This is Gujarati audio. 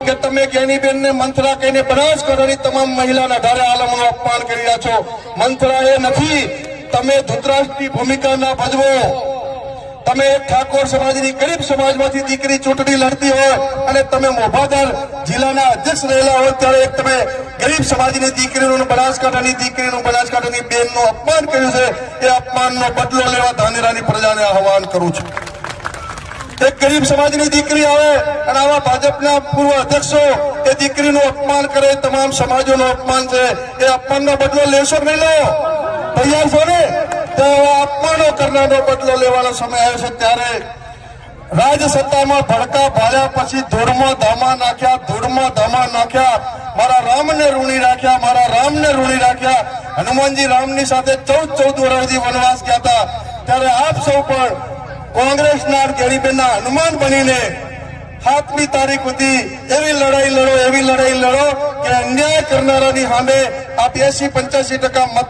કે તમે જ્ઞાનીબેન ને મંથરા કહીને બનાસકાંઠાની તમામ મહિલાના ધારે આલમનું અપમાન કરી રહ્યા છો. મંથરા એ નથી. તમે ધૂતરાષ્ટ્રની ભૂમિકા ના ભજવો. તમે એક ઠાકોર સમાજની ગરીબ સમાજમાંથી દીકરી ચૂંટણી લડતી હોય અને તમે મોભાદર જિલ્લાના અધ્યક્ષ રહેલા હોય ત્યારે એક તમે ગરીબ સમાજની દીકરીનું બનાસકાંઠાની દીકરીનું બનાસકાંઠાની બેનનું અપમાન કર્યું છે. એ અપમાનનો બદલો લેવા ધાનેરાની પ્રજાને આહવાન કરું છું. એક ગરીબ સમાજની દીકરી આવે અને આવા ભાજપના પૂર્વ અધ્યક્ષો એ દીકરીનું અપમાન કરે તમામ સમાજોનું અપમાન છે. એ અપમાનનો બદલો લેશો કે નહીં લો તૈયાર છો ને? તો અપમાનો કરનારનો બદલો લેવાનો સમય આવ્યો છે ત્યારે રાજ સત્તામાં ભડકા ભાળ્યા પછી ધૂળમાં ધામા નાખ્યા, ધૂળમાં ધામા નાખ્યા. મારા રામને ઋણી રાખ્યા, મારા રામને ઋણી રાખ્યા. હનુમાનજી રામની સાથે ચૌદ ચૌદ વર્ષથી વનવાસ ગયા હતા. ત્યારે આપ સૌ પણ કોંગ્રેસના ગેરીબેનના હનુમાન બનીને સાતમી તારીખ સુધી એવી લડાઈ લડો, એવી લડાઈ લડો કે અન્યાય કરનારાની સામે આ બ્યાસી પંચ્યાસી ટકા મત